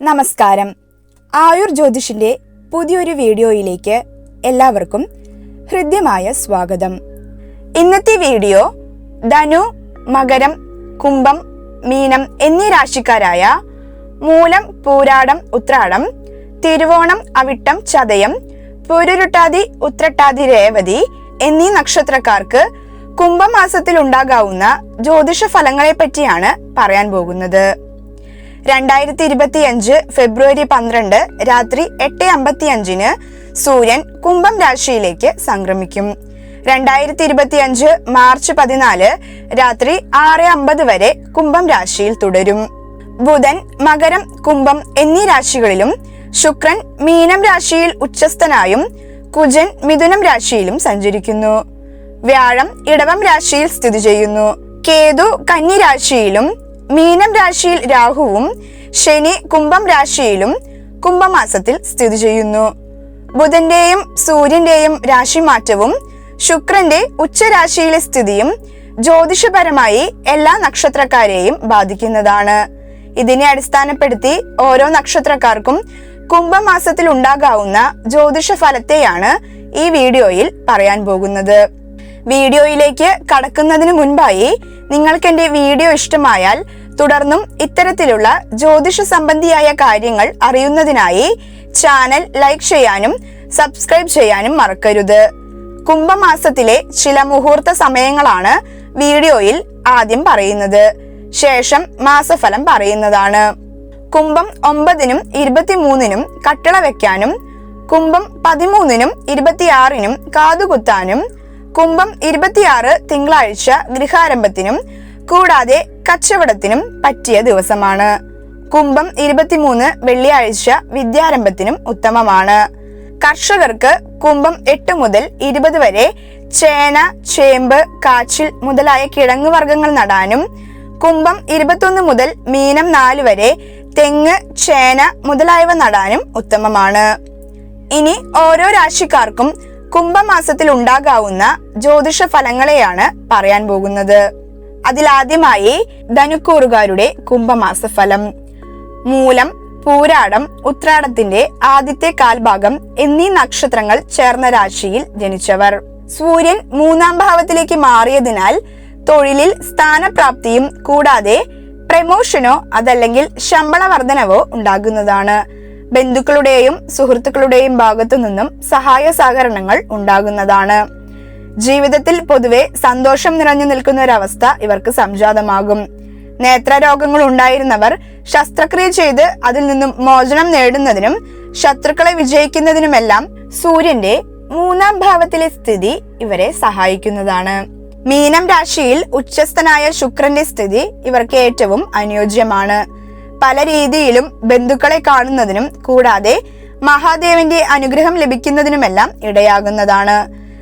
നമസ്കാരം. ആയുർ ജ്യോതിഷിന്റെ പുതിയൊരു വീഡിയോയിലേക്ക് എല്ലാവർക്കും ഹൃദ്യമായ സ്വാഗതം. ഇന്നത്തെ വീഡിയോ ധനു മകരം കുംഭം മീനം എന്നീ രാശിക്കാരായ മൂലം പൂരാടം ഉത്രാടം തിരുവോണം അവിട്ടം ചതയം പൊരുരുട്ടാതി ഉത്രട്ടാതി രേവതി എന്നീ നക്ഷത്രക്കാർക്ക് കുംഭമാസത്തിൽ ഉണ്ടാകാവുന്ന ജ്യോതിഷ ഫലങ്ങളെ പറ്റിയാണ് പറയാൻ പോകുന്നത്. രണ്ടായിരത്തി ഇരുപത്തി അഞ്ച് ഫെബ്രുവരി പന്ത്രണ്ട് രാത്രി എട്ട് അമ്പത്തി അഞ്ചിന് സൂര്യൻ കുംഭം രാശിയിലേക്ക് സംക്രമിക്കും. രണ്ടായിരത്തി ഇരുപത്തി അഞ്ച് മാർച്ച് പതിനാല് രാത്രി ആറ് അമ്പത് വരെ കുംഭം രാശിയിൽ തുടരും. ബുധൻ മകരം കുംഭം എന്നീ രാശികളിലും ശുക്രൻ മീനം രാശിയിൽ ഉച്ചസ്ഥനായും കുജൻ മിഥുനം രാശിയിലും സഞ്ചരിക്കുന്നു. വ്യാഴം ഇടവം രാശിയിൽ സ്ഥിതി ചെയ്യുന്നു. കേതു കന്നി രാശിയിലും മീനം രാശിയിൽ രാഹുവും ശനി കുംഭം രാശിയിലും കുംഭമാസത്തിൽ സ്ഥിതി ചെയ്യുന്നു. ബുധന്റെയും സൂര്യന്റെയും രാശിമാറ്റവും ശുക്രന്റെ ഉച്ചരാശിയിലെ സ്ഥിതിയും ജ്യോതിഷപരമായി എല്ലാ നക്ഷത്രക്കാരെയും ബാധിക്കുന്നതാണ്. ഇതിനെ അടിസ്ഥാനപ്പെടുത്തി ഓരോ നക്ഷത്രക്കാർക്കും കുംഭമാസത്തിൽ ഉണ്ടാകാവുന്ന ജ്യോതിഷ ഫലത്തെയാണ് ഈ വീഡിയോയിൽ പറയാൻ പോകുന്നത്. വീഡിയോയിലേക്ക് കടക്കുന്നതിന് മുൻപായി നിങ്ങൾക്ക് എന്റെ വീഡിയോ ഇഷ്ടമായാൽ തുടർന്നും ഇത്തരത്തിലുള്ള ജ്യോതിഷ സംബന്ധിയായ കാര്യങ്ങൾ അറിയുന്നതിനായി ചാനൽ ലൈക്ക് ചെയ്യാനും സബ്സ്ക്രൈബ് ചെയ്യാനും മറക്കരുത്. കുംഭമാസത്തിലെ ചില മുഹൂർത്ത സമയങ്ങളാണ് വീഡിയോയിൽ ആദ്യം പറയുന്നത്. ശേഷം മാസഫലം പറയുന്നതാണ്. കുംഭം ഒമ്പതിനും ഇരുപത്തിമൂന്നിനും കട്ടിള വെക്കാനും കുംഭം പതിമൂന്നിനും ഇരുപത്തിയാറിനും കാതുകുത്താനും കുംഭം ഇരുപത്തിയാറ് തിങ്കളാഴ്ച ഗൃഹാരംഭത്തിനും കൂടാതെ കച്ചവടത്തിനും പറ്റിയ ദിവസമാണ്. കുംഭം ഇരുപത്തിമൂന്ന് വെള്ളിയാഴ്ച വിദ്യാരംഭത്തിനും ഉത്തമമാണ്. കർഷകർക്ക് കുംഭം എട്ട് മുതൽ ഇരുപത് വരെ ചേന ചേമ്പ് കാച്ചിൽ മുതലായ കിഴങ്ങ് വർഗങ്ങൾ നടാനും കുംഭം ഇരുപത്തൊന്ന് മുതൽ മീനം നാല് വരെ തെങ്ങ് ചേന മുതലായവ നടാനും ഉത്തമമാണ്. ഇനി ഓരോ രാശിക്കാർക്കും കുംഭമാസത്തിൽ ഉണ്ടാകാവുന്ന ജ്യോതിഷ ഫലങ്ങളെയാണ് പറയാൻ പോകുന്നത്. അതിലാദ്യമായി ധനുക്കൂറുകാരുടെ കുംഭമാസ ഫലം മൂലം പൂരാടം ഉത്രാടത്തിന്റെ ആദ്യത്തെ കാൽഭാഗം എന്നീ നക്ഷത്രങ്ങൾ ചേർന്ന രാശിയിൽ ജനിച്ചവർ. സൂര്യൻ മൂന്നാം ഭാവത്തിലേക്ക് മാറിയതിനാൽ തൊഴിലിൽ സ്ഥാനപ്രാപ്തിയും കൂടാതെ പ്രമോഷനോ അതല്ലെങ്കിൽ ശമ്പള വർധനവോ ഉണ്ടാകുന്നതാണ്. ബന്ധുക്കളുടെയും സുഹൃത്തുക്കളുടെയും ഭാഗത്തു നിന്നും സഹായ സഹകരണങ്ങൾ ഉണ്ടാകുന്നതാണ്. ജീവിതത്തിൽ പൊതുവെ സന്തോഷം നിറഞ്ഞു നിൽക്കുന്ന ഒരവസ്ഥ ഇവർക്ക് സംജാതമാകും. നേത്രരോഗങ്ങൾ ഉണ്ടായിരുന്നവർ ശസ്ത്രക്രിയ ചെയ്ത് അതിൽ നിന്നും മോചനം നേടുന്നതിനും ശത്രുക്കളെ വിജയിക്കുന്നതിനുമെല്ലാം സൂര്യന്റെ മൂന്നാം ഭാവത്തിലെ സ്ഥിതി ഇവരെ സഹായിക്കുന്നതാണ്. മീനം രാശിയിൽ ഉച്ചസ്ഥനായ ശുക്രന്റെ സ്ഥിതി ഇവർക്ക് ഏറ്റവും അനുയോജ്യമാണ്. പല രീതിയിലും ബന്ധുക്കളെ കാണുന്നതിനും കൂടാതെ മഹാദേവന്റെ അനുഗ്രഹം ലഭിക്കുന്നതിനുമെല്ലാം ഇടയാകുന്നതാണ്.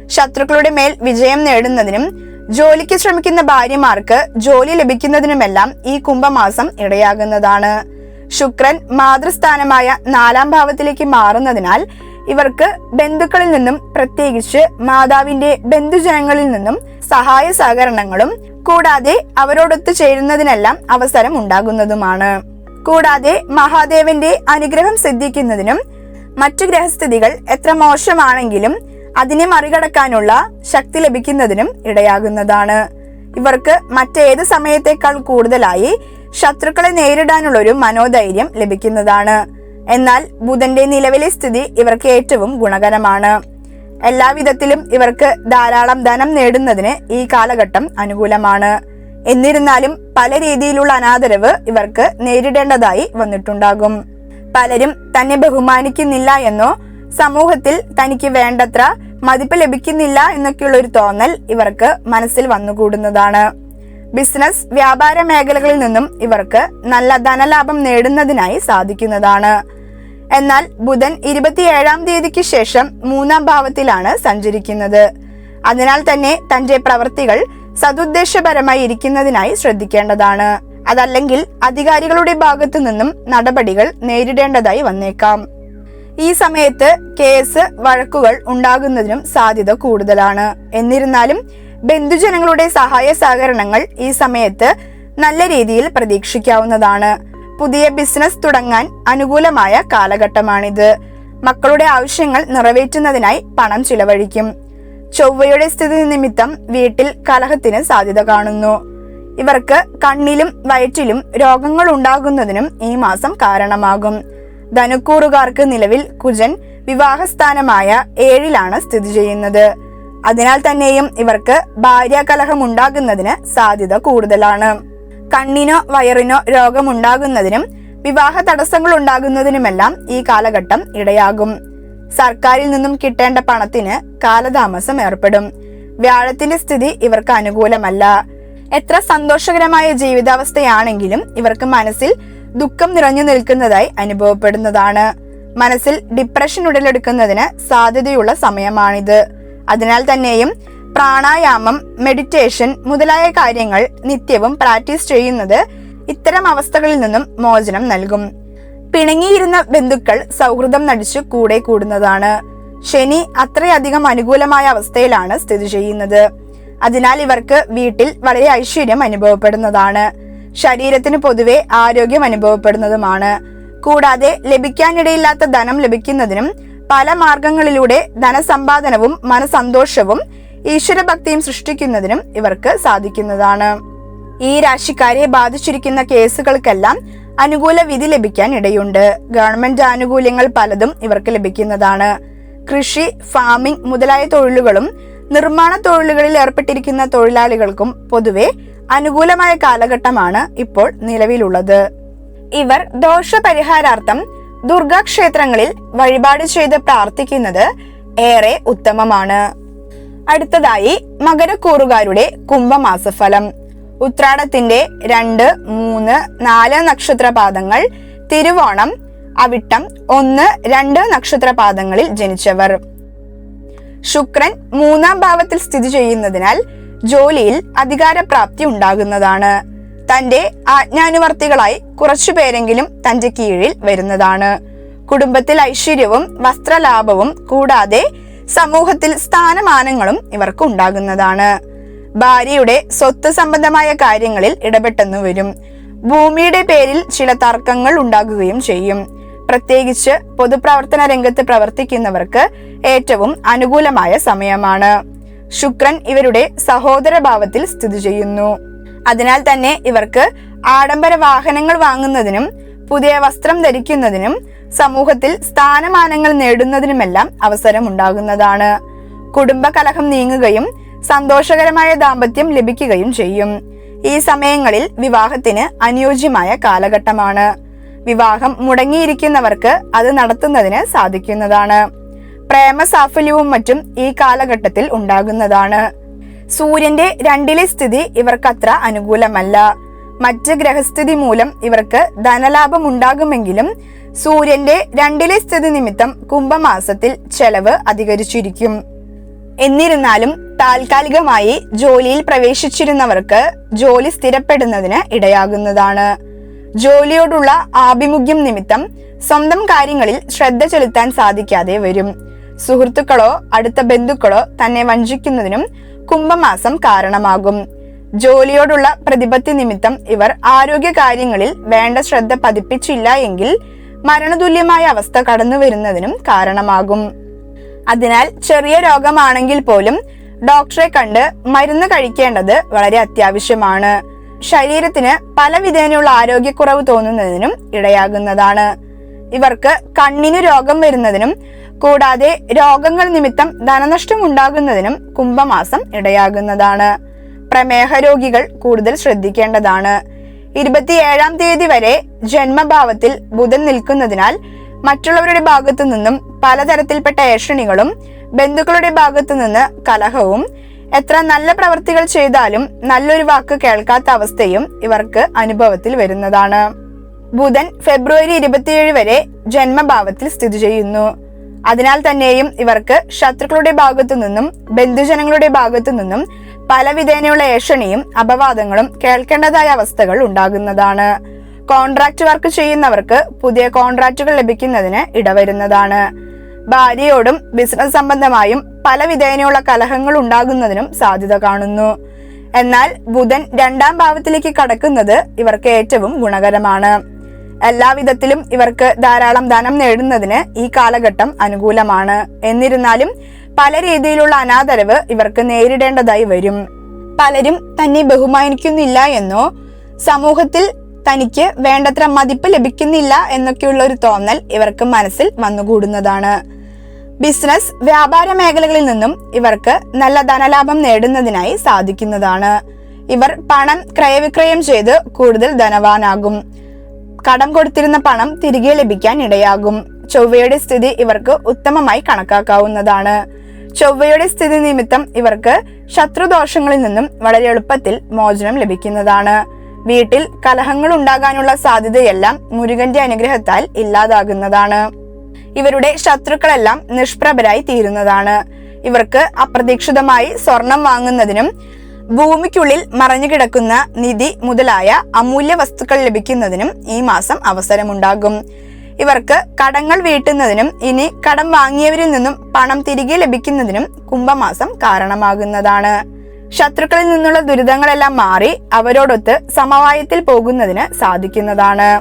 ശത്രുക്കളുടെ മേൽ വിജയം നേടുന്നതിനും ജോലിക്ക് ശ്രമിക്കുന്ന ഭാര്യമാർക്ക് ജോലി ലഭിക്കുന്നതിനുമെല്ലാം ഈ കുംഭമാസം ഇടയാകുന്നതാണ്. ശുക്രൻ മാതൃസ്ഥാനമായ നാലാം ഭാവത്തിലേക്ക് മാറുന്നതിനാൽ ഇവർക്ക് ബന്ധുക്കളിൽ നിന്നും പ്രത്യേകിച്ച് മാതാവിന്റെ ബന്ധുജനങ്ങളിൽ നിന്നും സഹായ സഹകരണങ്ങളും കൂടാതെ അവരോടൊത്തു ചേരുന്നതിനെല്ലാം അവസരം ഉണ്ടാകുന്നതുമാണ്. കൂടാതെ മഹാദേവന്റെ അനുഗ്രഹം സിദ്ധിക്കുന്നതിനും മറ്റു ഗ്രഹസ്ഥിതികൾ എത്ര മോശമാണെങ്കിലും അതിനെ മറികടക്കാനുള്ള ശക്തി ലഭിക്കുന്നതിനും ഇടയാകുന്നതാണ്. ഇവർക്ക് മറ്റേത് സമയത്തേക്കാൾ കൂടുതലായി ശത്രുക്കളെ നേരിടാനുള്ള ഒരു മനോധൈര്യം ലഭിക്കുന്നതാണ്. എന്നാൽ ബുധന്റെ നിലവിലെ സ്ഥിതി ഇവർക്ക് ഏറ്റവും ഗുണകരമാണ്. എല്ലാവിധത്തിലും ഇവർക്ക് ധാരാളം ധനം നേടുന്നതിന് ഈ കാലഘട്ടം അനുകൂലമാണ്. എന്നിരുന്നാലും പല രീതിയിലുള്ള അനാദരവ് ഇവർക്ക് നേരിടേണ്ടതായി വന്നിട്ടുണ്ടാകും. പലരും തന്നെ ബഹുമാനിക്കുന്നില്ല എന്നോ സമൂഹത്തിൽ തനിക്ക് വേണ്ടത്ര മതിപ്പ് ലഭിക്കുന്നില്ല എന്നൊക്കെയുള്ള ഒരു തോന്നൽ ഇവർക്ക് മനസ്സിൽ വന്നുകൂടുന്നതാണ്. ബിസിനസ് വ്യാപാര മേഖലകളിൽ നിന്നും ഇവർക്ക് നല്ല ധനലാഭം നേടുന്നതിനായി സാധിക്കുന്നതാണ്. എന്നാൽ ബുധൻ ഇരുപത്തിയേഴാം തീയതിക്ക് ശേഷം മൂന്നാം ഭാവത്തിലാണ് സഞ്ചരിക്കുന്നത്. അതിനാൽ തന്നെ തന്റെ പ്രവൃത്തികൾ സതുദ്ദേശപരമായി ഇരിക്കുന്നതിനായി ശ്രദ്ധിക്കേണ്ടതാണ്. അതല്ലെങ്കിൽ അധികാരികളുടെ ഭാഗത്തു നിന്നും നടപടികൾ നേരിടേണ്ടതായി വന്നേക്കാം. ഈ സമയത്ത് കേസ് വഴക്കുകൾ ഉണ്ടാകുന്നതിനും സാധ്യത കൂടുതലാണ്. എന്നിരുന്നാലും ബന്ധുജനങ്ങളുടെ സഹായ സഹകരണങ്ങൾ ഈ സമയത്ത് നല്ല രീതിയിൽ പ്രതീക്ഷിക്കാവുന്നതാണ്. പുതിയ ബിസിനസ് തുടങ്ങാൻ അനുകൂലമായ കാലഘട്ടമാണിത്. മക്കളുടെ ആവശ്യങ്ങൾ നിറവേറ്റുന്നതിനായി പണം ചിലവഴിക്കും. ചൊവ്വയുടെ സ്ഥിതി നിമിത്തം വീട്ടിൽ കലഹത്തിന് സാധ്യത കാണുന്നു. ഇവർക്ക് കണ്ണിലും വയറ്റിലും രോഗങ്ങൾ ഉണ്ടാകുന്നതിനും ഈ മാസം കാരണമാകും. ധനുക്കൂറുകാർക്ക് നിലവിൽ കുജൻ വിവാഹസ്ഥാനമായ ഏഴിലാണ് സ്ഥിതി ചെയ്യുന്നത്. അതിനാൽ തന്നെയും ഇവർക്ക് ഭാര്യാകലഹം ഉണ്ടാകുന്നതിന് സാധ്യത കൂടുതലാണ്. കണ്ണിനോ വയറിനോ രോഗമുണ്ടാകുന്നതിനും വിവാഹ തടസ്സങ്ങൾ ഉണ്ടാകുന്നതിനുമെല്ലാം ഈ കാലഘട്ടം ഇടയാകും. സർക്കാരിൽ നിന്നും കിട്ടേണ്ട പണത്തിന് കാലതാമസം ഏർപ്പെടും. വ്യാഴത്തിന്റെ സ്ഥിതി ഇവർക്ക് അനുകൂലമല്ല. എത്ര സന്തോഷകരമായ ജീവിതാവസ്ഥയാണെങ്കിലും ഇവർക്ക് മനസ്സിൽ ദുഃഖം നിറഞ്ഞു നിൽക്കുന്നതായി അനുഭവപ്പെടുന്നതാണ്. മനസ്സിൽ ഡിപ്രഷൻ ഉടലെടുക്കുന്നതിന് സാധ്യതയുള്ള സമയമാണിത്. അതിനാൽ തന്നെയും പ്രാണായാമം മെഡിറ്റേഷൻ മുതലായ കാര്യങ്ങൾ നിത്യവും പ്രാക്ടീസ് ചെയ്യുന്നത് ഇത്തരം അവസ്ഥകളിൽ നിന്നും മോചനം നൽകും. പിണങ്ങിയിരുന്ന ബന്ധുക്കൾ സൗഹൃദം നടിച്ചു കൂടെ കൂടുന്നതാണ്. ശനി അത്രയധികം അനുകൂലമായ അവസ്ഥയിലാണ് സ്ഥിതി ചെയ്യുന്നത്. അതിനാൽ ഇവർക്ക് വീട്ടിൽ വളരെ ഐശ്വര്യം അനുഭവപ്പെടുന്നതാണ്. ശരീരത്തിന് പൊതുവെ ആരോഗ്യം അനുഭവപ്പെടുന്നതുമാണ്. കൂടാതെ ലഭിക്കാനിടയില്ലാത്ത ധനം ലഭിക്കുന്നതിനും പല മാർഗങ്ങളിലൂടെ ധനസമ്പാദനവും മനസന്തോഷവും ഈശ്വരഭക്തിയും സൃഷ്ടിക്കുന്നതിനും ഇവർക്ക് സാധിക്കുന്നതാണ്. ഈ രാശിക്കാരെ ബാധിച്ചിരിക്കുന്ന കേസുകൾക്കെല്ലാം അനുകൂല വിധി ലഭിക്കാൻ ഇടയുണ്ട് ഗവൺമെന്റ് ആനുകൂല്യങ്ങൾ പലതും ഇവർക്ക് ലഭിക്കുന്നതാണ്. കൃഷി ഫാമിംഗ് മുതലായ തൊഴിലുകളും നിർമ്മാണ തൊഴിലുകളിൽ ഏർപ്പെട്ടിരിക്കുന്ന തൊഴിലാളികൾക്കും പൊതുവെ അനുകൂലമായ കാലഘട്ടമാണ് ഇപ്പോൾ നിലവിലുള്ളത്. ഇവർ ദോഷപരിഹാരാർത്ഥം ദുർഗാക്ഷേത്രങ്ങളിൽ വഴിപാട് ചെയ്ത് പ്രാർത്ഥിക്കുന്നത് ഏറെ ഉത്തമമാണ്. അടുത്തതായി മകരക്കൂറുകാരുടെ കുംഭമാസഫലം. ഉത്രാടത്തിന്റെ രണ്ട് മൂന്ന് നാല് നക്ഷത്രപാദങ്ങൾ തിരുവോണം അവിട്ടം ഒന്ന് രണ്ട് നക്ഷത്രപാദങ്ങളിൽ ജനിച്ചവർ. ശുക്രൻ മൂന്നാം ഭാവത്തിൽ സ്ഥിതി ചെയ്യുന്നതിനാൽ ജോലിയിൽ അധികാരപ്രാപ്തി ഉണ്ടാകുന്നതാണ്. തന്റെ ആജ്ഞാനുവർത്തികളായി കുറച്ചുപേരെങ്കിലും തന്റെ കീഴിൽ വരുന്നതാണ്. കുടുംബത്തിൽ ഐശ്വര്യവും വസ്ത്രലാഭവും കൂടാതെ സമൂഹത്തിൽ സ്ഥാനമാനങ്ങളും ഇവർക്ക് ഉണ്ടാകുന്നതാണ്. ഭാര്യയുടെ സ്വത്ത് സംബന്ധമായ കാര്യങ്ങളിൽ ഇടപെട്ടെന്നു വരും. ഭൂമിയുടെ പേരിൽ ചില തർക്കങ്ങൾ ഉണ്ടാകുകയും ചെയ്യും. പ്രത്യേകിച്ച് പൊതുപ്രവർത്തന രംഗത്ത് പ്രവർത്തിക്കുന്നവർക്ക് ഏറ്റവും അനുകൂലമായ സമയമാണ്. ശുക്രൻ ഇവരുടെ സഹോദര ഭാവത്തിൽ സ്ഥിതി ചെയ്യുന്നു. അതിനാൽ തന്നെ ഇവർക്ക് ആഡംബര വാഹനങ്ങൾ വാങ്ങുന്നതിനും പുതിയ വസ്ത്രം ധരിക്കുന്നതിനും സമൂഹത്തിൽ സ്ഥാനമാനങ്ങൾ നേടുന്നതിനുമെല്ലാം അവസരമുണ്ടാകുന്നതാണ്. കുടുംബ കലഹം നീങ്ങുകയും സന്തോഷകരമായ ദാമ്പത്യം ലഭിക്കുകയും ചെയ്യും. ഈ സമയങ്ങളിൽ വിവാഹത്തിന് അനുയോജ്യമായ കാലഘട്ടമാണ്. വിവാഹം മുടങ്ങിയിരിക്കുന്നവർക്ക് അത് നടത്തുന്നതിന് സാധിക്കുന്നതാണ്. പ്രേമസാഫല്യവും മറ്റും ഈ കാലഘട്ടത്തിൽ ഉണ്ടാകുന്നതാണ്. സൂര്യന്റെ രണ്ടിലെ സ്ഥിതി ഇവർക്കത്ര അനുകൂലമല്ല. മറ്റ് ഗ്രഹസ്ഥിതി മൂലം ഇവർക്ക് ധനലാഭം ഉണ്ടാകുമെങ്കിലും സൂര്യന്റെ രണ്ടിലെ സ്ഥിതി നിമിത്തം കുംഭമാസത്തിൽ ചെലവ് അധികരിച്ചിരിക്കും. എന്നിരുന്നാലും താൽക്കാലികമായി ജോലിയിൽ പ്രവേശിച്ചിരുന്നവർക്ക് ജോലി സ്ഥിരപ്പെടുന്നതിന് ഇടയാകുന്നതാണ്. ജോലിയോടുള്ള ആഭിമുഖ്യം നിമിത്തം സ്വന്തം കാര്യങ്ങളിൽ ശ്രദ്ധ ചെലുത്താൻ സാധിക്കാതെ വരും. സുഹൃത്തുക്കളോ അടുത്ത ബന്ധുക്കളോ തന്നെ വഞ്ചിക്കുന്നതിനും കുംഭമാസം കാരണമാകും. ജോലിയോടുള്ള പ്രതിപത്തി നിമിത്തം ഇവർ ആരോഗ്യ കാര്യങ്ങളിൽ വേണ്ട ശ്രദ്ധ പതിപ്പിച്ചില്ല എങ്കിൽ മരണതുല്യമായ അവസ്ഥ കടന്നു വരുന്നതിനും കാരണമാകും. അതിനാൽ ചെറിയ രോഗമാണെങ്കിൽ പോലും ഡോക്ടറെ കണ്ട് മരുന്ന് കഴിക്കേണ്ടത് വളരെ അത്യാവശ്യമാണ്. ശരീരത്തിന് പല വിധേനയുള്ള ആരോഗ്യക്കുറവ് തോന്നുന്നതിനും ഇടയാകുന്നതാണ്. ഇവർക്ക് കണ്ണിന് രോഗം വരുന്നതിനും കൂടാതെ രോഗങ്ങൾ നിമിത്തം ധനനഷ്ടം ഉണ്ടാകുന്നതിനും കുംഭമാസം ഇടയാകുന്നതാണ്. പ്രമേഹ രോഗികൾ കൂടുതൽ ശ്രദ്ധിക്കേണ്ടതാണ്. ഇരുപത്തിയേഴാം തീയതി വരെ ജന്മഭാവത്തിൽ ബുധൻ നിൽക്കുന്നതിനാൽ മറ്റുള്ളവരുടെ ഭാഗത്തു നിന്നും പലതരത്തിൽപ്പെട്ട ഏഷണികളും ബന്ധുക്കളുടെ ഭാഗത്തു നിന്ന് കലഹവും. എത്ര നല്ല പ്രവൃത്തികൾ ചെയ്താലും നല്ലൊരു വാക്ക് കേൾക്കാത്ത അവസ്ഥയും ഇവർക്ക് അനുഭവത്തിൽ വരുന്നതാണ്. ബുധൻ ഫെബ്രുവരി ഇരുപത്തിയേഴ് വരെ ജന്മഭാവത്തിൽ സ്ഥിതി ചെയ്യുന്നു. അതിനാൽ തന്നെയും ഇവർക്ക് ശത്രുക്കളുടെ ഭാഗത്തു നിന്നും ബന്ധുജനങ്ങളുടെ ഭാഗത്തു നിന്നും പലവിധേനയുള്ള ഏഷണിയും അപവാദങ്ങളും കേൾക്കേണ്ടതായ അവസ്ഥകൾ ഉണ്ടാകുന്നതാണ്. കോൺട്രാക്ട് വർക്ക് ചെയ്യുന്നവർക്ക് പുതിയ കോൺട്രാക്റ്റുകൾ ലഭിക്കുന്നതിന് ഇടവരുന്നതാണ്. ഭാര്യയോടും ബിസിനസ് സംബന്ധമായും പല വിധേനയുള്ള കലഹങ്ങൾ ഉണ്ടാകുന്നതിനും സാധ്യത കാണുന്നു. എന്നാൽ ബുധൻ രണ്ടാം ഭാവത്തിലേക്ക് കടക്കുന്നത് ഇവർക്ക് ഏറ്റവും ഗുണകരമാണ്. എല്ലാവിധത്തിലും ഇവർക്ക് ധാരാളം ധനം നേടുന്നതിന് ഈ കാലഘട്ടം അനുകൂലമാണ്. എന്നിരുന്നാലും പല രീതിയിലുള്ള അനാദരവ് ഇവർക്ക് നേരിടേണ്ടതായി വരും. പലരും തന്നെ ബഹുമാനിക്കുന്നില്ല എന്നോ സമൂഹത്തിൽ തനിക്ക് വേണ്ടത്ര മതിപ്പ് ലഭിക്കുന്നില്ല എന്നൊക്കെയുള്ള ഒരു തോന്നൽ ഇവർക്ക് മനസ്സിൽ വന്നുകൂടുന്നതാണ്. ബിസിനസ് വ്യാപാര മേഖലകളിൽ നിന്നും ഇവർക്ക് നല്ല ധനലാഭം നേടുന്നതിനായി സാധിക്കുന്നതാണ്. ഇവർ പണം ക്രയവിക്രയം ചെയ്ത് കൂടുതൽ ധനവാനാകും. കടം കൊടുത്തിരുന്ന പണം തിരികെ ലഭിക്കാൻ ഇടയാകും. ചൊവ്വയുടെ സ്ഥിതി ഇവർക്ക് ഉത്തമമായി കണക്കാക്കാവുന്നതാണ്. ചൊവ്വയുടെ സ്ഥിതി നിമിത്തം ഇവർക്ക് ശത്രുദോഷങ്ങളിൽ നിന്നും വളരെ എളുപ്പത്തിൽ മോചനം ലഭിക്കുന്നതാണ്. വീട്ടിൽ കലഹങ്ങൾ ഉണ്ടാകാനുള്ള സാധ്യതയെല്ലാം മുരുകന്റെ അനുഗ്രഹത്താൽ ഇല്ലാതാകുന്നതാണ്. ഇവരുടെ ശത്രുക്കളെല്ലാം നിഷ്പ്രഭരായി തീരുന്നതാണ്. ഇവർക്ക് അപ്രതീക്ഷിതമായി സ്വർണം വാങ്ങുന്നതിനും ഭൂമിക്കുള്ളിൽ മറഞ്ഞുകിടക്കുന്ന നിധി മുതലായ അമൂല്യ വസ്തുക്കൾ ലഭിക്കുന്നതിനും ഈ മാസം അവസരമുണ്ടാകും. ഇവർക്ക് കടങ്ങൾ വീട്ടുന്നതിനും ഇനി കടം വാങ്ങിയവരിൽ നിന്നും പണം തിരികെ ലഭിക്കുന്നതിനും കുംഭമാസം കാരണമാകുന്നതാണ്. ശത്രുക്കളിൽ നിന്നുള്ള ദുരിതങ്ങളെല്ലാം മാറി അവരോടൊത്ത് സമവായത്തിൽ പോകുന്നതിന് സാധിക്കുന്നതാണ്.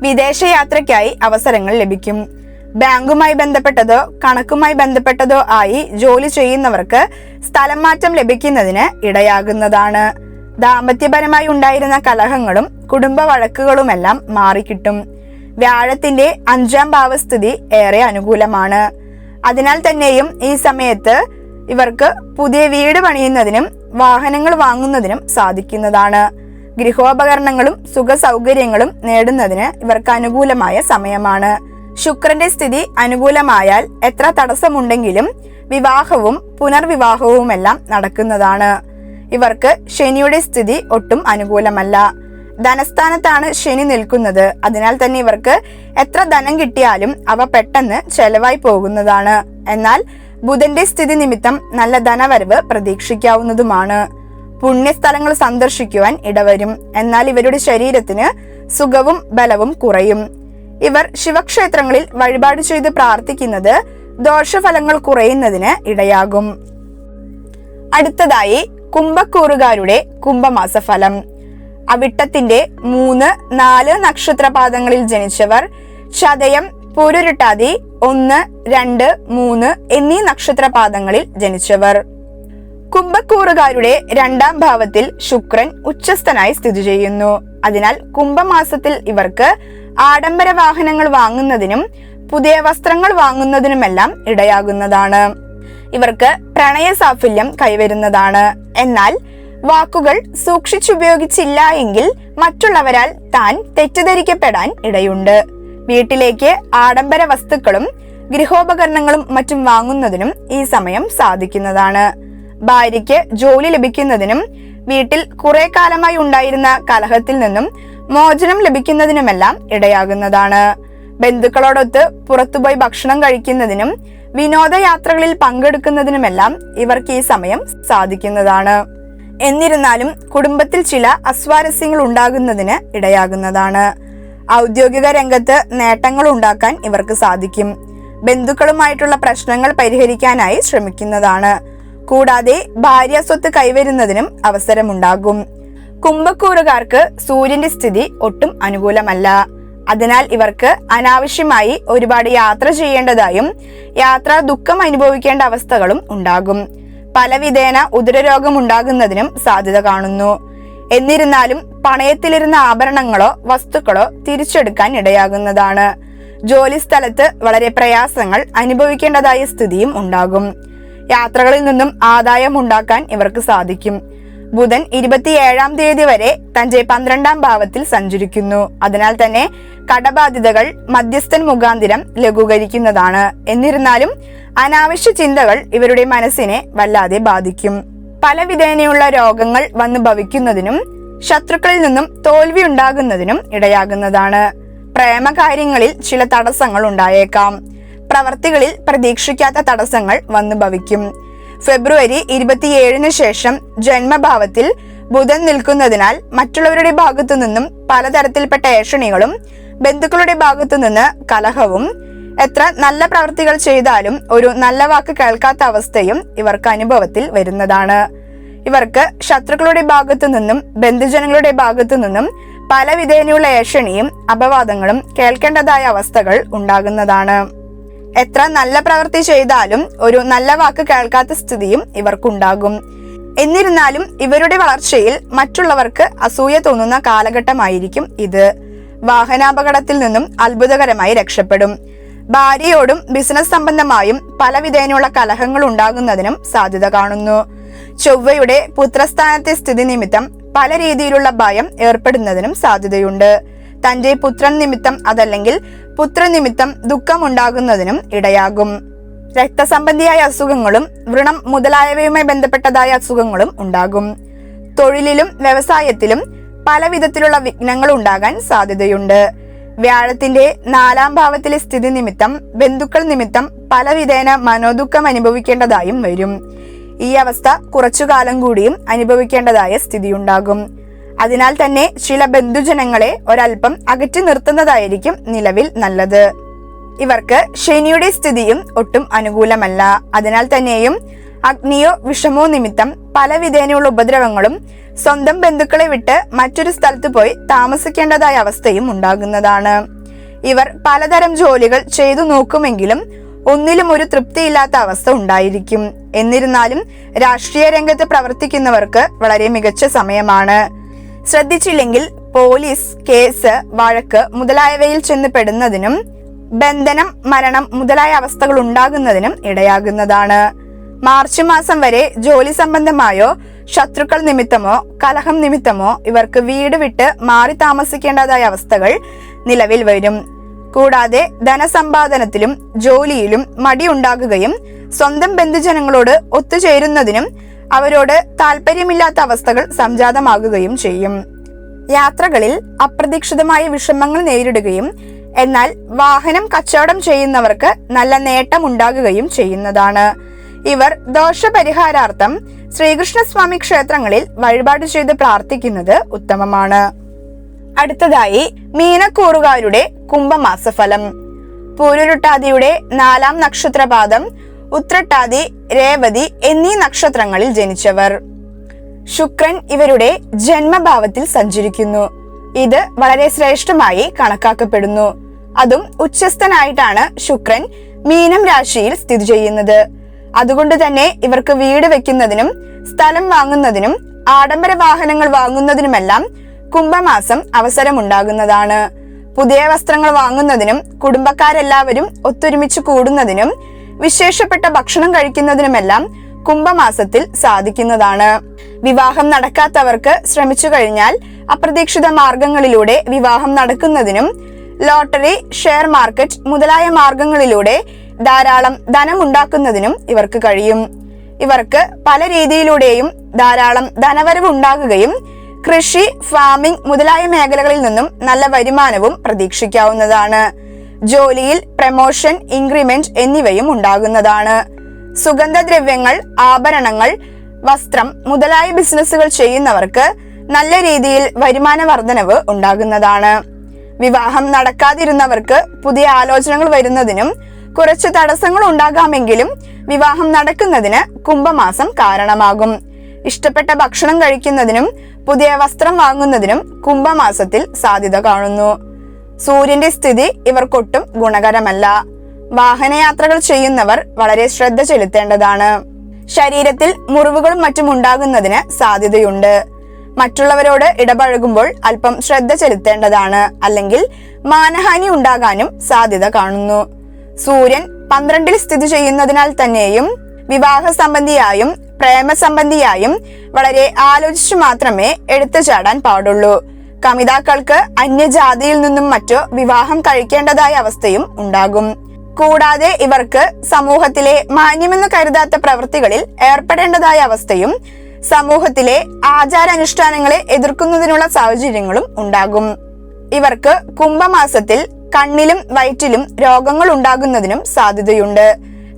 വിദേശയാത്രയ്ക്കായി അവസരങ്ങൾ ലഭിക്കും. ബാങ്കുമായി ബന്ധപ്പെട്ടതോ കണക്കുമായി ബന്ധപ്പെട്ടതോ ആയി ജോലി ചെയ്യുന്നവർക്ക് സ്ഥലം മാറ്റം ലഭിക്കുന്നതിന് ഇടയാകുന്നതാണ്. ദാമ്പത്യപരമായി ഉണ്ടായിരുന്ന കലഹങ്ങളും കുടുംബ വഴക്കുകളുമെല്ലാം മാറിക്കിട്ടും. വ്യാഴത്തിന്റെ അഞ്ചാം ഭാവസ്ഥിതി ഏറെ അനുകൂലമാണ്. അതിനാൽ തന്നെയും ഈ സമയത്ത് ഇവർക്ക് പുതിയ വീട് പണിയുന്നതിനും വാഹനങ്ങൾ വാങ്ങുന്നതിനും സാധിക്കുന്നതാണ്. ഗൃഹോപകരണങ്ങളും സുഖ സൗകര്യങ്ങളും നേടുന്നതിന് ഇവർക്ക് അനുകൂലമായ സമയമാണ്. ശുക്രന്റെ സ്ഥിതി അനുകൂലമായാൽ എത്ര തടസ്സമുണ്ടെങ്കിലും വിവാഹവും പുനർവിവാഹവുമെല്ലാം നടക്കുന്നതാണ്. ഇവർക്ക് ശനിയുടെ സ്ഥിതി ഒട്ടും അനുകൂലമല്ല. ധനസ്ഥാനത്താണ് ശനി നിൽക്കുന്നത്. അതിനാൽ തന്നെ ഇവർക്ക് എത്ര ധനം കിട്ടിയാലും അവ പെട്ടെന്ന് ചെലവായി പോകുന്നതാണ്. എന്നാൽ ബുധന്റെ സ്ഥിതി നിമിത്തം നല്ല ധനവരവ് പ്രതീക്ഷിക്കാവുന്നതുമാണ്. പുണ്യസ്ഥലങ്ങൾ സന്ദർശിക്കുവാൻ ഇടവരും. എന്നാൽ ഇവരുടെ ശരീരത്തിന് സുഖവും ബലവും കുറയും. ഇവർ ശിവക്ഷേത്രങ്ങളിൽ വഴിപാട് ചെയ്ത് പ്രാർത്ഥിക്കുന്നത് ദോഷഫലങ്ങൾ കുറയുന്നതിന് ഇടയാകും. അടുത്തതായി കുംഭക്കൂറുകാരുടെ കുംഭമാസ ഫലം അവിട്ടത്തിന്റെ മൂന്ന് നാല് നക്ഷത്രപാദങ്ങളിൽ ജനിച്ചവർ ചതയം പൂരുരുട്ടാതി ഒന്ന് രണ്ട് മൂന്ന് എന്നീ നക്ഷത്രപാദങ്ങളിൽ ജനിച്ചവർ. കുംഭക്കൂറുകാരുടെ രണ്ടാം ഭാവത്തിൽ ശുക്രൻ ഉച്ചസ്ഥനായി സ്ഥിതി ചെയ്യുന്നു. അതിനാൽ കുംഭമാസത്തിൽ ഇവർക്ക് ആഡംബര വാഹനങ്ങൾ വാങ്ങുന്നതിനും പുതിയ വസ്ത്രങ്ങൾ വാങ്ങുന്നതിനുമെല്ലാം ഇടയാകുന്നതാണ്. ഇവർക്ക് പ്രണയ സാഫല്യം കൈവരുന്നതാണ്. എന്നാൽ വാക്കുകൾ സൂക്ഷിച്ചുപയോഗിച്ചില്ല എങ്കിൽ മറ്റുള്ളവരാൽ താൻ തെറ്റിദ്ധരിക്കപ്പെടാൻ ഇടയുണ്ട്. വീട്ടിലേക്ക് ആഡംബര വസ്തുക്കളും ഗൃഹോപകരണങ്ങളും മറ്റും വാങ്ങുന്നതിനും ഈ സമയം സാധിക്കുന്നതാണ്. ഭാര്യയ്ക്ക് ജോലി ലഭിക്കുന്നതിനും വീട്ടിൽ കുറെ കാലമായി ഉണ്ടായിരുന്ന കലഹത്തിൽ നിന്നും മോചനം ലഭിക്കുന്നതിനുമെല്ലാം ഇടയാകുന്നതാണ്. ബന്ധുക്കളോടൊത്ത് പുറത്തുപോയി ഭക്ഷണം കഴിക്കുന്നതിനും വിനോദയാത്രകളിൽ പങ്കെടുക്കുന്നതിനുമെല്ലാം ഇവർക്ക് ഈ സമയം സാധിക്കുന്നതാണ്. എന്നിരുന്നാലും കുടുംബത്തിൽ ചില അസ്വാരസ്യങ്ങൾ ഉണ്ടാകുന്നതിന് ഇടയാകുന്നതാണ്. ഔദ്യോഗിക രംഗത്ത് നേട്ടങ്ങൾ ഉണ്ടാക്കാൻ ഇവർക്ക് സാധിക്കും. ബന്ധുക്കളുമായിട്ടുള്ള പ്രശ്നങ്ങൾ പരിഹരിക്കാനായി ശ്രമിക്കുന്നതാണ്. കൂടാതെ ഭാര്യ സ്വത്ത് കൈവരുന്നതിനും അവസരമുണ്ടാകും. കുംഭക്കൂറുകാർക്ക് സൂര്യന്റെ സ്ഥിതി ഒട്ടും അനുകൂലമല്ല. അതിനാൽ ഇവർക്ക് അനാവശ്യമായി ഒരുപാട് യാത്ര ചെയ്യേണ്ടതായും യാത്ര ദുഃഖം അനുഭവിക്കേണ്ട അവസ്ഥകളും ഉണ്ടാകും. പലവിധേന ഉദരരോഗം ഉണ്ടാകുന്നതിനും സാധ്യത കാണുന്നു. എന്നിരുന്നാലും പണയത്തിലിരുന്ന ആഭരണങ്ങളോ വസ്തുക്കളോ തിരിച്ചെടുക്കാൻ ഇടയാകുന്നതാണ്. ജോലി സ്ഥലത്ത് വളരെ പ്രയാസങ്ങൾ അനുഭവിക്കേണ്ടതായ സ്ഥിതിയും ഉണ്ടാകും. യാത്രകളിൽ നിന്നും ആദായം ഉണ്ടാക്കാൻ ഇവർക്ക് സാധിക്കും. ബുധൻ ഇരുപത്തിയേഴാം തീയതി വരെ തന്റെ പന്ത്രണ്ടാം ഭാവത്തിൽ സഞ്ചരിക്കുന്നു. അതിനാൽ തന്നെ കടബാധ്യതകൾ മധ്യസ്ഥൻ മുഖാന്തിരം ലഘൂകരിക്കുന്നതാണ്. എന്നിരുന്നാലും അനാവശ്യ ചിന്തകൾ ഇവരുടെ മനസ്സിനെ വല്ലാതെ ബാധിക്കും. പല വിധേനയുള്ള രോഗങ്ങൾ വന്നു ഭവിക്കുന്നതിനും ശത്രുക്കളിൽ നിന്നും തോൽവി ഉണ്ടാകുന്നതിനും ഇടയാകുന്നതാണ്. പ്രേമകാര്യങ്ങളിൽ ചില തടസ്സങ്ങൾ ഉണ്ടായേക്കാം. പ്രവർത്തികളിൽ പ്രതീക്ഷിക്കാത്ത തടസ്സങ്ങൾ വന്നു ഭവിക്കും. ഫെബ്രുവരി ഇരുപത്തിയേഴിന് ശേഷം ജന്മഭാവത്തിൽ ബുധൻ നിൽക്കുന്നതിനാൽ മറ്റുള്ളവരുടെ ഭാഗത്തു നിന്നും പലതരത്തിൽപ്പെട്ട ഏഷണികളും ബന്ധുക്കളുടെ ഭാഗത്തു നിന്ന് കലഹവും എത്ര നല്ല പ്രവൃത്തികൾ ചെയ്താലും ഒരു നല്ല വാക്ക് കേൾക്കാത്ത അവസ്ഥയും ഇവർക്ക് അനുഭവത്തിൽ വരുന്നതാണ്. ഇവർക്ക് ശത്രുക്കളുടെ ഭാഗത്തു നിന്നും ബന്ധുജനങ്ങളുടെ ഭാഗത്തു നിന്നും പല വിധേനയുള്ള ഏഷണിയും അപവാദങ്ങളും കേൾക്കേണ്ടതായ അവസ്ഥകൾ ഉണ്ടാകുന്നതാണ്. എത്ര നല്ല പ്രവൃത്തി ചെയ്താലും ഒരു നല്ല വാക്ക് കേൾക്കാത്ത സ്ഥിതിയും ഇവർക്കുണ്ടാകും. എന്നിരുന്നാലും ഇവരുടെ വളർച്ചയിൽ മറ്റുള്ളവർക്ക് അസൂയ തോന്നുന്ന കാലഘട്ടമായിരിക്കും ഇത്. വാഹനാപകടത്തിൽ നിന്നും അത്ഭുതകരമായി രക്ഷപ്പെടും. ഭാര്യയോടും ബിസിനസ് സംബന്ധമായും പല വിധേനയുള്ള കലഹങ്ങൾ ഉണ്ടാകുന്നതിനും സാധ്യത കാണുന്നു. ചൊവ്വയുടെ പുത്രസ്ഥാനത്തെ സ്ഥിതി നിമിത്തം പല രീതിയിലുള്ള ഭയം ഏർപ്പെടുന്നതിനും സാധ്യതയുണ്ട്. തന്റെ പുത്രൻ നിമിത്തം അതല്ലെങ്കിൽ പുത്രനിമിത്തം ദുഃഖമുണ്ടാകുന്നതിനും ഇടയാകും. രക്തസംബന്ധിയായ അസുഖങ്ങളും വ്രണം മുതലായവയുമായി ബന്ധപ്പെട്ടതായ അസുഖങ്ങളും ഉണ്ടാകും. തൊഴിലിലും വ്യവസായത്തിലും പല വിധത്തിലുള്ള വിഘ്നങ്ങൾ ഉണ്ടാകാൻ സാധ്യതയുണ്ട്. വ്യാഴത്തിന്റെ നാലാം ഭാവത്തിലെ സ്ഥിതി നിമിത്തം ബന്ധുക്കൾ നിമിത്തം പലവിധേന മനോദുഃഖം അനുഭവിക്കേണ്ടതായും വരും. ഈ അവസ്ഥ കുറച്ചു കാലം കൂടിയും അനുഭവിക്കേണ്ടതായ സ്ഥിതിയുണ്ടാകും. അതിനാൽ തന്നെ ചില ബന്ധുജനങ്ങളെ ഒരൽപ്പം അകറ്റി നിർത്തുന്നതായിരിക്കും നിലവിൽ നല്ലത്. ഇവർക്ക് ശനിയുടെ സ്ഥിതിയും ഒട്ടും അനുകൂലമല്ല. അതിനാൽ തന്നെയും അഗ്നിയോ വിഷമോ നിമിത്തം പല വിധേനയുള്ള ഉപദ്രവങ്ങളും സ്വന്തം ബന്ധുക്കളെ വിട്ട് മറ്റൊരു സ്ഥലത്ത് പോയി താമസിക്കേണ്ടതായ അവസ്ഥയും ഉണ്ടാകുന്നതാണ്. ഇവർ പലതരം ജോലികൾ ചെയ്തു നോക്കുമെങ്കിലും ഒന്നിലും ഒരു തൃപ്തിയില്ലാത്ത അവസ്ഥ ഉണ്ടായിരിക്കും. എന്നിരുന്നാലും രാഷ്ട്രീയ രംഗത്ത് പ്രവർത്തിക്കുന്നവർക്ക് വളരെ മികച്ച സമയമാണ്. ശ്രദ്ധിച്ചില്ലെങ്കിൽ പോലീസ് കേസ് വഴക്ക് മുതലായവയിൽ ചെന്ന് പെടുന്നതിനും ബന്ധനം മരണം മുതലായ അവസ്ഥകൾ ഉണ്ടാകുന്നതിനും ഇടയാകുന്നതാണ്. മാർച്ച് മാസം വരെ ജോലി സംബന്ധമായോ ശത്രുക്കൾ നിമിത്തമോ കലഹം നിമിത്തമോ ഇവർക്ക് വീട് വിട്ട് മാറി താമസിക്കേണ്ടതായ അവസ്ഥകൾ നിലവിൽ വരും. കൂടാതെ ധനസമ്പാദനത്തിലും ജോലിയിലും മടിയുണ്ടാകുകയും സ്വന്തം ബന്ധുജനങ്ങളോട് ഒത്തുചേരുന്നതിനും അവരോട് താല്പര്യമില്ലാത്ത അവസ്ഥകൾ സംജാതമാകുകയും ചെയ്യും. യാത്രകളിൽ അപ്രതീക്ഷിതമായ വിഷമങ്ങൾ നേരിടുകയും എന്നാൽ വാഹനം കച്ചവടം ചെയ്യുന്നവർക്ക് നല്ല നേട്ടം ഉണ്ടാകുകയും ചെയ്യുന്നതാണ്. ഇവർ ദോഷപരിഹാരാർത്ഥം ശ്രീകൃഷ്ണസ്വാമി ക്ഷേത്രങ്ങളിൽ വഴിപാട് ചെയ്ത് പ്രാർത്ഥിക്കുന്നത് ഉത്തമമാണ്. അടുത്തതായി മീനക്കൂറുകാരുടെ കുംഭമാസഫലം. പൂരുരുട്ടാതിയുടെ നാലാം നക്ഷത്രപാദം ഉത്രട്ടാതി രേവതി എന്നീ നക്ഷത്രങ്ങളിൽ ജനിച്ചവർ. ശുക്രൻ ഇവരുടെ ജന്മഭാവത്തിൽ സഞ്ചരിക്കുന്നു. ഇത് വളരെ ശ്രേഷ്ഠമായി കണക്കാക്കപ്പെടുന്നു. അതും ഉച്ചസ്ഥനായിട്ടാണ് ശുക്രൻ മീനം രാശിയിൽ സ്ഥിതി ചെയ്യുന്നത്. അതുകൊണ്ട് തന്നെ ഇവർക്ക് വീട് വെക്കുന്നതിനും സ്ഥലം വാങ്ങുന്നതിനും ആഡംബര വാഹനങ്ങൾ വാങ്ങുന്നതിനുമെല്ലാം കുംഭമാസം അവസരമുണ്ടാകുന്നതാണ്. പുതിയ വസ്ത്രങ്ങൾ വാങ്ങുന്നതിനും കുടുംബക്കാരെല്ലാവരും ഒത്തൊരുമിച്ച് കൂടുന്നതിനും വിശേഷപ്പെട്ട ഭക്ഷണം കഴിക്കുന്നതിനുമെല്ലാം കുംഭമാസത്തിൽ സാധിക്കുന്നതാണ്. വിവാഹം നടക്കാത്തവർക്ക് ശ്രമിച്ചു കഴിഞ്ഞാൽ അപ്രതീക്ഷിത മാർഗങ്ങളിലൂടെ വിവാഹം നടക്കുന്നതിനും ലോട്ടറി ഷെയർ മാർക്കറ്റ് മുതലായ മാർഗങ്ങളിലൂടെ ധാരാളം ധനമുണ്ടാക്കുന്നതിനും ഇവർക്ക് കഴിയും. ഇവർക്ക് പല രീതിയിലൂടെയും ധാരാളം ധനവരവ് ഉണ്ടാകുകയും കൃഷി ഫാമിംഗ് മുതലായ മേഖലകളിൽ നിന്നും നല്ല വരുമാനവും പ്രതീക്ഷിക്കാവുന്നതാണ്. ജോലിയിൽ പ്രമോഷൻ ഇൻക്രിമെന്റ് എന്നിവയും ഉണ്ടാകുന്നതാണ്. സുഗന്ധദ്രവ്യങ്ങൾ ആഭരണങ്ങൾ വസ്ത്രം മുതലായ ബിസിനസ്സുകൾ ചെയ്യുന്നവർക്ക് നല്ല രീതിയിൽ വരുമാന വർധനവ് ഉണ്ടാകുന്നതാണ്. വിവാഹം നടക്കാതിരുന്നവർക്ക് പുതിയ ആലോചനകൾ വരുന്നതിനും കുറച്ച് തടസ്സങ്ങൾ ഉണ്ടാകാമെങ്കിലും വിവാഹം നടക്കുന്നതിന് കുംഭമാസം കാരണമാകും. ഇഷ്ടപ്പെട്ട ഭക്ഷണം കഴിക്കുന്നതിനും പുതിയ വസ്ത്രം വാങ്ങുന്നതിനും കുംഭമാസത്തിൽ സാധ്യത കാണുന്നു. സൂര്യന്റെ സ്ഥിതി ഇവർക്കൊട്ടും ഗുണകരമല്ല. വാഹനയാത്രകൾ ചെയ്യുന്നവർ വളരെ ശ്രദ്ധ ചെലുത്തേണ്ടതാണ്. ശരീരത്തിൽ മുറിവുകളും മറ്റും ഉണ്ടാകുന്നതിന് സാധ്യതയുണ്ട്. മറ്റുള്ളവരോട് ഇടപഴകുമ്പോൾ അല്പം ശ്രദ്ധ ചെലുത്തേണ്ടതാണ്. അല്ലെങ്കിൽ മാനഹാനി ഉണ്ടാകാനും സാധ്യത കാണുന്നു. സൂര്യൻ പന്ത്രണ്ടിൽ സ്ഥിതി ചെയ്യുന്നതിനാൽ തന്നെയും വിവാഹ സംബന്ധിയായും പ്രേമസംബന്ധിയായും വളരെ ആലോചിച്ചു മാത്രമേ എടുത്തു ചാടാൻ പാടുള്ളൂ. കമിതാക്കൾക്ക് അന്യജാതിയിൽ നിന്നും മറ്റോ വിവാഹം കഴിക്കേണ്ടതായ അവസ്ഥയും ഉണ്ടാകും. കൂടാതെ ഇവർക്ക് സമൂഹത്തിലെ മാന്യമെന്ന് കരുതാത്ത പ്രവൃത്തികളിൽ ഏർപ്പെടേണ്ടതായ അവസ്ഥയും സമൂഹത്തിലെ ആചാരാനുഷ്ഠാനങ്ങളെ എതിർക്കുന്നതിനുള്ള സാഹചര്യങ്ങളും ഉണ്ടാകും. ഇവർക്ക് കുംഭമാസത്തിൽ കണ്ണിലും വയറ്റിലും രോഗങ്ങൾ ഉണ്ടാകുന്നതിനും സാധ്യതയുണ്ട്.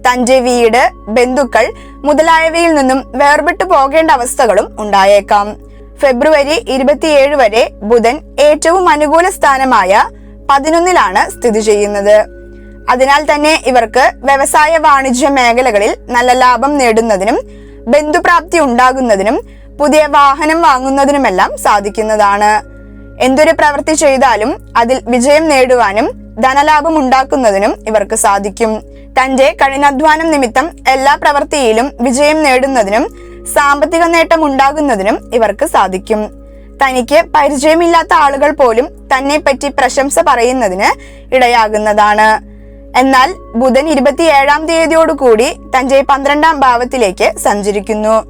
തന്റെ വീട് ബന്ധുക്കൾ മുതലായവയിൽ നിന്നും വേർപെട്ടു പോകേണ്ട അവസ്ഥകളും ഉണ്ടായേക്കാം. ഫെബ്രുവരി ഇരുപത്തിയേഴ് വരെ ബുധൻ ഏറ്റവും അനുകൂല സ്ഥാനമായ പതിനൊന്നിലാണ് സ്ഥിതി ചെയ്യുന്നത്. അതിനാൽ തന്നെ ഇവർക്ക് വ്യവസായ വാണിജ്യ മേഖലകളിൽ നല്ല ലാഭം നേടുന്നതിനും ബന്ധുപ്രാപ്തി ഉണ്ടാകുന്നതിനും പുതിയ വാഹനം വാങ്ങുന്നതിനുമെല്ലാം സാധിക്കുന്നതാണ്. എന്തൊരു പ്രവൃത്തി ചെയ്താലും അതിൽ വിജയം നേടുവാനും ധനലാഭം ഉണ്ടാക്കുന്നതിനും ഇവർക്ക് സാധിക്കും. തന്റെ കഠിനാധ്വാനം നിമിത്തം എല്ലാ പ്രവൃത്തിയിലും വിജയം നേടുന്നതിനും സാമ്പത്തിക നേട്ടം ഉണ്ടാകുന്നതിനും ഇവർക്ക് സാധിക്കും. തനിക്ക് പരിചയമില്ലാത്ത ആളുകൾ പോലും തന്നെ പറ്റി പ്രശംസ പറയുന്നതിന് ഇടയാകുന്നതാണ്. എന്നാൽ ബുധൻ ഇരുപത്തിയേഴാം തീയതിയോടുകൂടി തന്റെ പന്ത്രണ്ടാം ഭാവത്തിലേക്ക് സഞ്ചരിക്കുന്നു.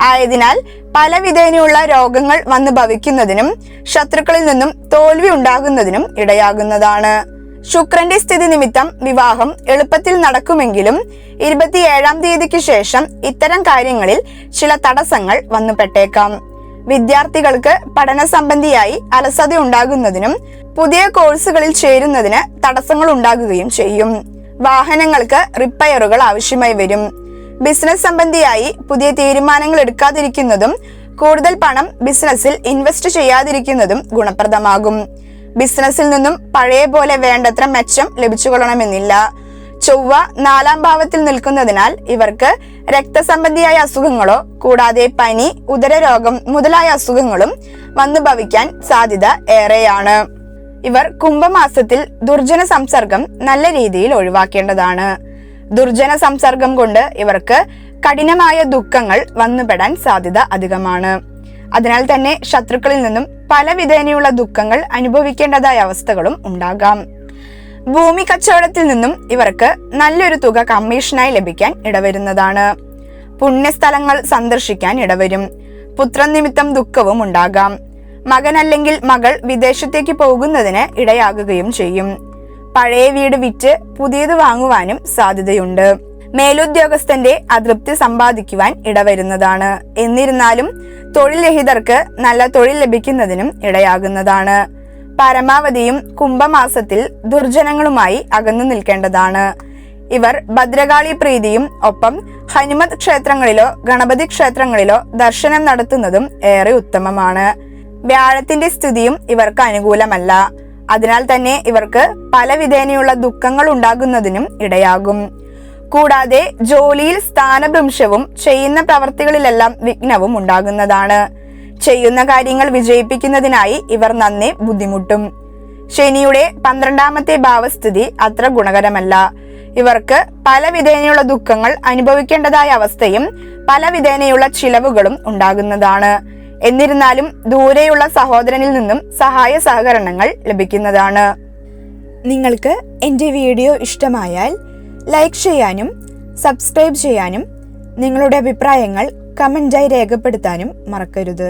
ആയതിനാൽ പല വിധേനയുള്ള രോഗങ്ങൾ വന്നു ഭവിക്കുന്നതിനും ശത്രുക്കളിൽ നിന്നും തോൽവി ഉണ്ടാകുന്നതിനും ഇടയാകുന്നതാണ്. ശുക്രന്റെ സ്ഥിതി നിമിത്തം വിവാഹം എളുപ്പത്തിൽ നടക്കുമെങ്കിലും ഇരുപത്തിയേഴാം തീയതിക്ക് ശേഷം ഇത്തരം കാര്യങ്ങളിൽ ചില തടസ്സങ്ങൾ വന്നുപെട്ടേക്കാം വിദ്യാർത്ഥികൾക്ക് പഠന സംബന്ധിയായി അലസത ഉണ്ടാകുന്നതിനും പുതിയ കോഴ്സുകളിൽ ചേരുന്നതിന് തടസ്സങ്ങൾ ഉണ്ടാകുകയും ചെയ്യും. വാഹനങ്ങൾക്ക് റിപ്പയറുകൾ ആവശ്യമായി വരും. ബിസിനസ് സംബന്ധിയായി പുതിയ തീരുമാനങ്ങൾ എടുക്കാതിരിക്കുന്നതും കൂടുതൽ പണം ബിസിനസ്സിൽ ഇൻവെസ്റ്റ് ചെയ്യാതിരിക്കുന്നതും ഗുണപ്രദമാകും. ബിസിനസ്സിൽ നിന്നും പഴയ പോലെ വേണ്ടത്ര മെച്ചം ലഭിച്ചുകൊള്ളണമെന്നില്ല. ചൊവ്വ നാലാം ഭാവത്തിൽ നിൽക്കുന്നതിനാൽ ഇവർക്ക് രക്തസംബന്ധിയായ അസുഖങ്ങളോ കൂടാതെ പനി ഉദരരോഗം മുതലായ അസുഖങ്ങളും വന്നു ഭവിക്കാൻ സാധ്യത ഏറെയാണ്. ഇവർ കുംഭമാസത്തിൽ ദുർജന സംസർഗം നല്ല രീതിയിൽ ഒഴിവാക്കേണ്ടതാണ്. ദുർജന സംസർഗം കൊണ്ട് ഇവർക്ക് കഠിനമായ ദുഃഖങ്ങൾ വന്നുപെടാൻ സാധ്യത അധികമാണ്. അതിനാൽ തന്നെ ശത്രുക്കളിൽ നിന്നും പലവിധേനയുള്ള ദുഃഖങ്ങൾ അനുഭവിക്കേണ്ടതായ അവസ്ഥകളും ഉണ്ടാകാം. ഭൂമി കച്ചവടത്തിൽ നിന്നും ഇവർക്ക് നല്ലൊരു തുക കമ്മീഷനായി ലഭിക്കാൻ ഇടവരുന്നതാണ്. പുണ്യസ്ഥലങ്ങൾ സന്ദർശിക്കാൻ ഇടവരും. പുത്രൻ നിമിത്തം ദുഃഖവും ഉണ്ടാകാം. മകൻ അല്ലെങ്കിൽ മകൾ വിദേശത്തേക്ക് പോകുന്നതിന് ഇടയാകുകയും ചെയ്യും. പഴയ വീട് വിറ്റ് പുതിയത് വാങ്ങുവാനും സാധ്യതയുണ്ട്. മേലുദ്യോഗസ്ഥന്റെ അതൃപ്തി സമ്പാദിക്കുവാൻ ഇടവരുന്നതാണ്. എന്നിരുന്നാലും തൊഴിൽ രഹിതർക്ക് നല്ല തൊഴിൽ ലഭിക്കുന്നതിനും ഇടയാകുന്നതാണ്. പരമാവധിയും കുംഭമാസത്തിൽ ദുർജനങ്ങളുമായി അകന്നു നിൽക്കേണ്ടതാണ്. ഇവർ ഭദ്രകാളി പ്രീതിയും ഒപ്പം ഹനുമത് ക്ഷേത്രങ്ങളിലോ ഗണപതി ക്ഷേത്രങ്ങളിലോ ദർശനം നടത്തുന്നതും ഏറെ ഉത്തമമാണ്. വ്യാഴത്തിന്റെ സ്ഥിതിയും ഇവർക്ക് അനുകൂലമല്ല. അതിനാൽ തന്നെ ഇവർക്ക് പല വിധേനയുള്ള ദുഃഖങ്ങൾ ഉണ്ടാകുന്നതിനും ഇടയാകും. കൂടാതെ ജോലിയിൽ സ്ഥാനഭ്രംശവും ചെയ്യുന്ന പ്രവർത്തികളിലെല്ലാം വിഘ്നവും ഉണ്ടാകുന്നതാണ്. ചെയ്യുന്ന കാര്യങ്ങൾ വിജയിപ്പിക്കുന്നതിനായി ഇവർ നന്നെ ബുദ്ധിമുട്ടും. ശനിയുടെ പന്ത്രണ്ടാമത്തെ ഭാവസ്ഥിതി അത്ര ഗുണകരമല്ല. ഇവർക്ക് പല വിധേനയുള്ള ദുഃഖങ്ങൾ അനുഭവിക്കേണ്ടതായ അവസ്ഥയും പല വിധേനയുള്ള ചിലവുകളും ഉണ്ടാകുന്നതാണ്. എന്നിരുന്നാലും ദൂരെയുള്ള സഹോദരനിൽ നിന്നും സഹായ സഹകരണങ്ങൾ ലഭിക്കുന്നതാണ്. നിങ്ങൾക്ക് എന്റെ വീഡിയോ ഇഷ്ടമായാൽ ലൈക്ക് ചെയ്യാനും സബ്സ്ക്രൈബ് ചെയ്യാനും നിങ്ങളുടെ അഭിപ്രായങ്ങൾ കമന്റായി രേഖപ്പെടുത്താനും മറക്കരുത്.